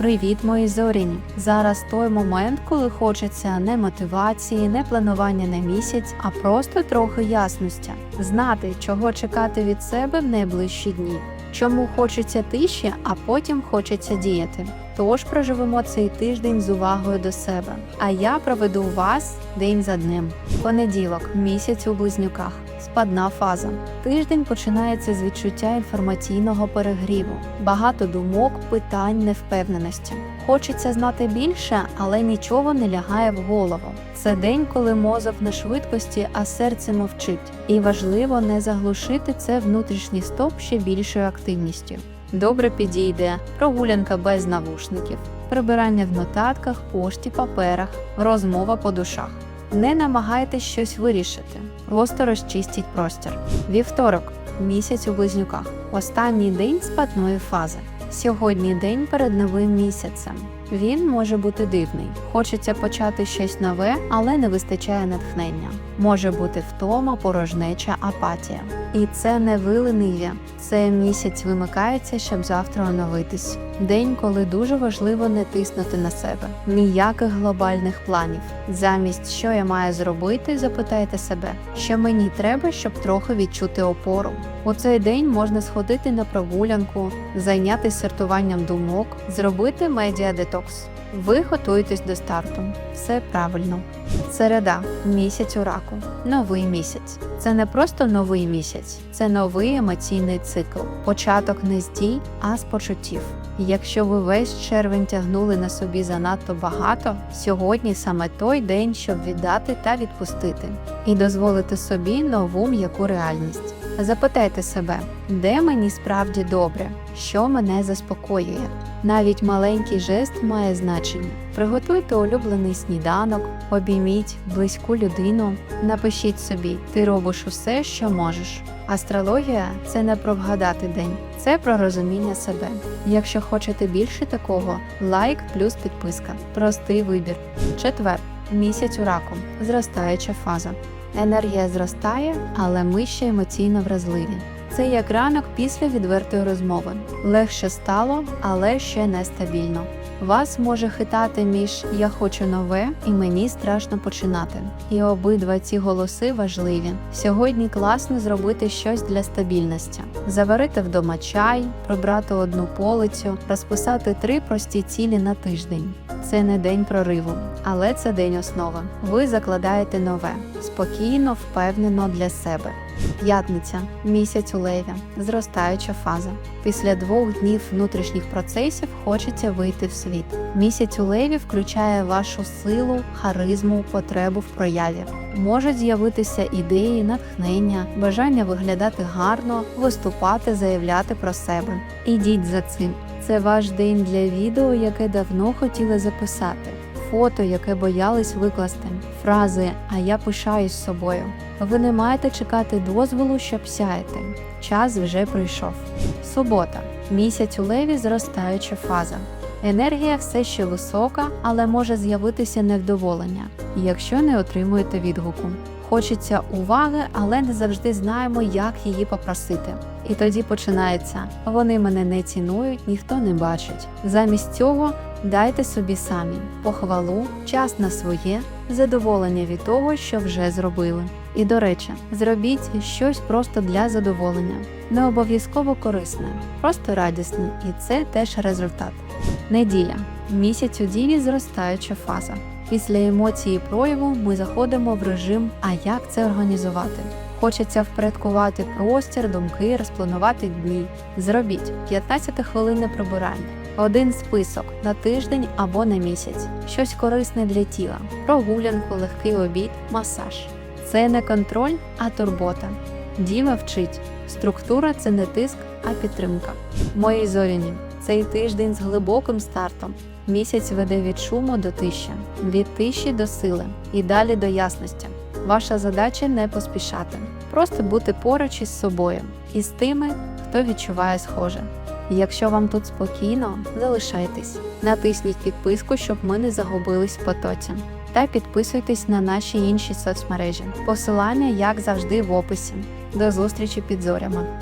Привіт, мої зоріні! Зараз той момент, коли хочеться не мотивації, не планування на місяць, а просто трохи ясності. Знати, чого чекати від себе в найближчі дні. Чому хочеться тиші, а потім хочеться діяти. Тож проживемо цей тиждень з увагою до себе. А я проведу вас день за днем. Понеділок, місяць у близнюках. Спадна фаза. Тиждень починається з відчуття інформаційного перегріву, багато думок, питань, невпевненості. Хочеться знати більше, але нічого не лягає в голову. Це день, коли мозок на швидкості, а серце мовчить. І важливо не заглушити це внутрішній стоп ще більшою активністю. Добре підійде прогулянка без навушників, прибирання в нотатках, пошті, паперах, розмова по душах. Не намагайтесь щось вирішити, просто розчистіть простір. Вівторок місяць у близнюках. Останній день спадної фази. Сьогодні день перед новим місяцем. Він може бути дивний. Хочеться почати щось нове, але не вистачає натхнення. Може бути втома, порожнеча, апатія. І це не ви лениві. Це місяць вимикається, щоб завтра оновитись. День, коли дуже важливо не тиснути на себе. Ніяких глобальних планів. Замість що я маю зробити, запитайте себе, що мені треба, щоб трохи відчути опору. У цей день можна сходити на прогулянку, зайнятися сортуванням думок, зробити медіадетокс. Ви готуєтесь до старту. Все правильно. Середа місяць у раку. Новий місяць. Це не просто новий місяць, це новий емоційний цикл. Початок не з дій, а з почуттів. Якщо ви весь червень тягнули на собі занадто багато, сьогодні саме той день, щоб віддати та відпустити, і дозволити собі нову м'яку реальність. Запитайте себе, де мені справді добре, що мене заспокоює. Навіть маленький жест має значення. Приготуйте улюблений сніданок, обійміть близьку людину, напишіть собі, ти робиш усе, що можеш. Астрологія це не про вгадати день, це про розуміння себе. Якщо хочете більше такого, лайк плюс підписка. Простий вибір. Четвер. Місяць у раку. Зростаюча фаза. Енергія зростає, але ми ще емоційно вразливі. Це як ранок після відвертої розмови. Легше стало, але ще нестабільно. Вас може хитати між я хочу нове і мені страшно починати. І обидва ці голоси важливі. Сьогодні класно зробити щось для стабільності: заварити вдома чай, прибрати одну полицю, розписати три прості цілі на тиждень. Це не день прориву, але це день основи. Ви закладаєте нове, спокійно, впевнено для себе. П'ятниця місяць у леві, зростаюча фаза. Після двох днів внутрішніх процесів хочеться вийти в світ. Місяць у леві включає вашу силу, харизму, потребу в прояві. Можуть з'явитися ідеї, натхнення, бажання виглядати гарно, виступати, заявляти про себе. Ідіть за цим. Це ваш день для відео, яке давно хотіли записати. Фото, яке боялись викласти, фрази А я пишаюсь собою. Ви не маєте чекати дозволу, щоб сяяти. Час вже прийшов. Субота. Місяць у леві зростаюча фаза. Енергія все ще висока, але може з'явитися невдоволення, якщо не отримуєте відгуку. Хочеться уваги, але не завжди знаємо, як її попросити. І тоді починається: вони мене не цінують, ніхто не бачить. Замість цього дайте собі самі похвалу, час на своє, задоволення від того, що вже зробили. І до речі, зробіть щось просто для задоволення, не обов'язково корисне, просто радісне, і це теж результат. Неділя місяць у ділі зростаюча фаза. Після емоції прояву ми заходимо в режим А як це організувати? Хочеться впорядкувати простір, думки, розпланувати дні. Зробіть 15 хвилин прибирання, один список на тиждень або на місяць, щось корисне для тіла, прогулянку, легкий обід, масаж. Це не контроль, а турбота. Діва вчить. Структура це не тиск, а підтримка. Мої зоряні, цей тиждень з глибоким стартом. Місяць веде від шуму до тиші, від тиші до сили і далі до ясності. Ваша задача не поспішати, просто бути поруч із собою і з тими, хто відчуває схоже. Якщо вам тут спокійно, залишайтесь, натисніть підписку, щоб ми не загубились в потоці. Та підписуйтесь на наші інші соцмережі. Посилання, як завжди, в описі. До зустрічі під зорями.